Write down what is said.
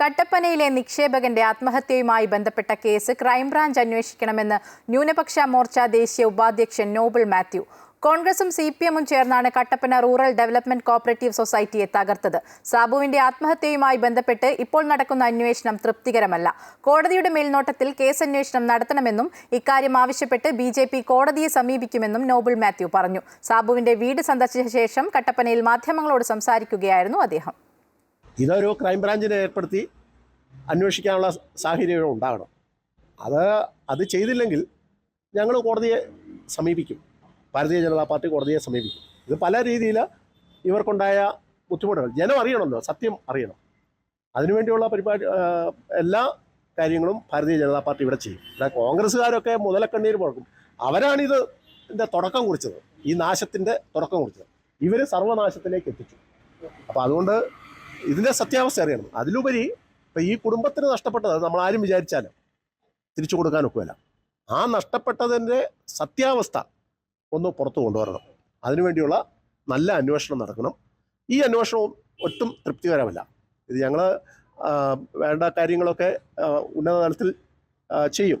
കട്ടപ്പനയിലെ നിക്ഷേപകന്റെ ആത്മഹത്യയുമായി ബന്ധപ്പെട്ട case crime branch അന്വേഷിക്കണമെന്ന് ന്യൂനപക്ഷ മോർച്ച ദേശീയ ഉപാധ്യക്ഷൻ നോബിൾ മാത്യു. കോൺഗ്രസും സി പി എമ്മും ചേർന്നാണ് കട്ടപ്പന റൂറൽ ഡെവലപ്മെന്റ് കോപ്പറേറ്റീവ് സൊസൈറ്റിയെ തകർത്തത്. സാബുവിന്റെ ആത്മഹത്യയുമായി ബന്ധപ്പെട്ട് ഇപ്പോൾ നടക്കുന്ന അന്വേഷണം തൃപ്തികരമല്ല. കോടതിയുടെ മേൽനോട്ടത്തിൽ കേസ് അന്വേഷണം നടത്തണമെന്നും ഇക്കാര്യം ആവശ്യപ്പെട്ട് ബി ജെ പി കോടതിയെ സമീപിക്കുമെന്നും നോബിൾ മാത്യു പറഞ്ഞു. സാബുവിന്റെ വീട് സന്ദർശിച്ച ശേഷം കട്ടപ്പനയിൽ മാധ്യമങ്ങളോട് സംസാരിക്കുകയായിരുന്നു അദ്ദേഹം. ഇതൊരു ക്രൈംബ്രാഞ്ചിനെ ഏർപ്പെടുത്തി അന്വേഷിക്കാനുള്ള സാഹചര്യം ഉണ്ടാകണം. അത് അത് ചെയ്തില്ലെങ്കിൽ ഞങ്ങൾ കോടതിയെ സമീപിക്കും. ഭാരതീയ ജനതാ പാർട്ടി കോടതിയെ സമീപിക്കും. ഇത് പല രീതിയിൽ ഇവർക്കുണ്ടായ ബുദ്ധിമുട്ടുകൾ. ജനം അറിയണമല്ലോ സത്യം അറിയണം. അതിനുവേണ്ടിയുള്ള പരിപാടി എല്ലാ കാര്യങ്ങളും ഭാരതീയ ജനതാ പാർട്ടി ഇവിടെ ചെയ്യും. ഇവിടെ കോൺഗ്രസ്സുകാരൊക്കെ മുതലക്കണ്ണീർ മുഴക്കും അവരാണിത് ഇതിന്റെ തുടക്കം കുറിച്ചത്. ഈ നാശത്തിന്റെ തുടക്കം കുറിച്ചത്. ഇവർ സർവനാശത്തിലേക്ക് എത്തിച്ചു. അപ്പോൾ അതുകൊണ്ട് ഇതിന്റെ സത്യാവസ്ഥ അറിയണം. അതിലുപരി ഇപ്പം ഈ കുടുംബത്തിന് നഷ്ടപ്പെട്ടത് നമ്മൾ ആരും വിചാരിച്ചാലും തിരിച്ചു കൊടുക്കാൻ ഒക്കുമല്ല ആ നഷ്ടപ്പെട്ടതിന്റെ സത്യാവസ്ഥ ഒന്ന് പുറത്തു കൊണ്ടുവരണം. അതിനുവേണ്ടിയുള്ള നല്ല അന്വേഷണം നടക്കണം. ഈ അന്വേഷണവും ഒട്ടും തൃപ്തികരമല്ല. ഇത് ഞങ്ങൾ വേണ്ട കാര്യങ്ങളൊക്കെ ഉന്നത തലത്തിൽ ചെയ്യും.